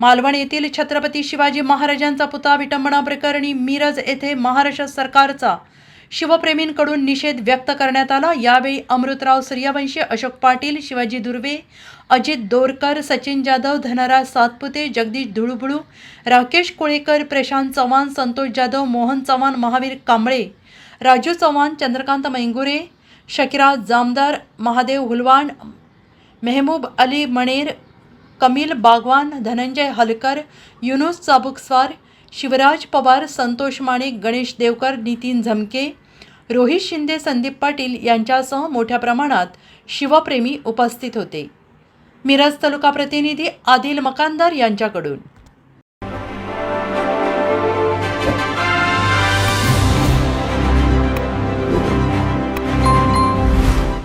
मालवण येथील छत्रपती शिवाजी महाराजांचा पुतळा विटंबना प्रकरणी मिरज येथे महाराष्ट्र सरकारचा शिवप्रेमींकडून निषेध व्यक्त करण्यात आला. यावेळी अमृतराव सूर्यवंशी अशोक पाटील शिवाजी दुर्वे अजित दोरकर सचिन जाधव धनराज सातपुते जगदीश धुळुबुळू राकेश कोळेकर प्रशांत चव्हाण संतोष जाधव मोहन चव्हाण महावीर कांबळे राजू चव्हाण चंद्रकांत मैंगुरे शकिरा जामदार महादेव हुलवाण मेहबूब अली मणेर कमिल बागवान धनंजय हलकर युनुस चाबुकस्वार शिवराज पवार संतोष माणिक गणेश देवकर नितीन झमके रोहित शिंदे संदीप पाटील यांच्यासह मोठ्या प्रमाणात शिवप्रेमी उपस्थित होते. मिरज तालुका प्रतिनिधी आदिल मकानदार यांच्याकडून.